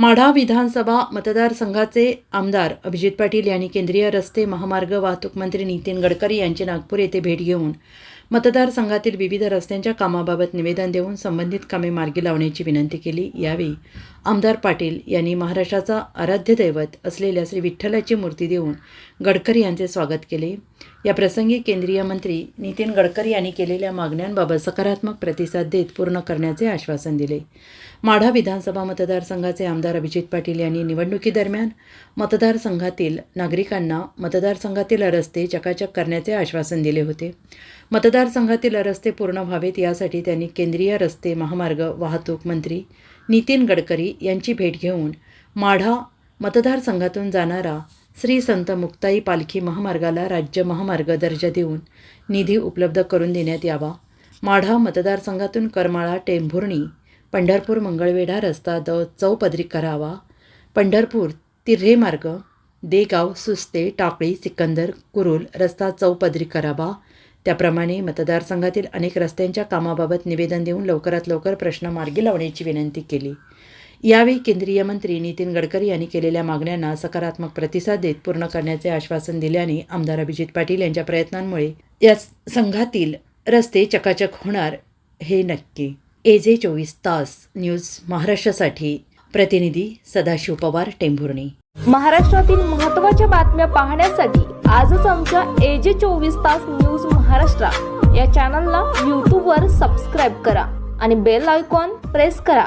माढा विधानसभा मतदारसंघाचे आमदार अभिजित पाटील यांनी केंद्रीय रस्ते महामार्ग वाहतूक मंत्री नितीन गडकरी यांची नागपूर येथे भेट घेऊन मतदारसंघातील विविध रस्त्यांच्या कामाबाबत निवेदन देऊन संबंधित कामे मार्गी लावण्याची विनंती केली. यावेळी आमदार पाटील यांनी महाराष्ट्राचा आराध्य दैवत असलेल्या श्री विठ्ठलाची मूर्ती देऊन गडकरी यांचे स्वागत केले. या प्रसंगी केंद्रीय मंत्री नितीन गडकरी यांनी केलेल्या मागण्यांबाबत सकारात्मक प्रतिसाद देत पूर्ण करण्याचे आश्वासन दिले. माढा विधानसभा मतदारसंघाचे आमदार अभिजित पाटील यांनी निवडणुकीदरम्यान मतदारसंघातील नागरिकांना मतदारसंघातील रस्ते चकाचक करण्याचे आश्वासन दिले होते. मतदारसंघातील रस्ते पूर्ण व्हावेत यासाठी त्यांनी केंद्रीय रस्ते महामार्ग वाहतूक मंत्री नितीन गडकरी यांची भेट घेऊन माढा मतदारसंघातून जाणारा श्री संत मुक्ताई पालखी महामार्गाला राज्य महामार्ग दर्जा देऊन निधी उपलब्ध करून देण्यात यावा. माढा मतदारसंघातून करमाळा टेंभुर्णी पंढरपूर मंगळवेढा रस्ता द चौपदरी करावा. पंढरपूर तिर्हे मार्ग देगाव सुस्ते टाकळी सिकंदर कुरुल रस्ता चौपदरी करावा. त्याप्रमाणे मतदारसंघातील अनेक रस्त्यांच्या कामाबाबत निवेदन देऊन लवकरात लवकर प्रश्न मार्गी लावण्याची विनंती केली. यावेळी केंद्रीय मंत्री नितीन गडकरी यांनी केलेल्या मागण्यांना सकारात्मक प्रतिसाद देत पूर्ण करण्याचे आश्वासन दिल्याने आमदार अभिजित पाटील यांच्या प्रयत्नांमुळे या संघातील रस्ते चकाचक होणार हे नक्की. एजे चोवीस तास न्यूज महाराष्ट्रासाठी. प्रतिनिधी सदाशिव पवार टेंभुर्णी. महाराष्ट्रातील महत्त्वाच्या बातम्या पाहण्यासाठी आजच आमच्या एजे चोवीस तास न्यूज महाराष्ट्र या चॅनलला यूट्यूबवर सबस्क्राईब करा आणि बेल आयकॉन प्रेस करा.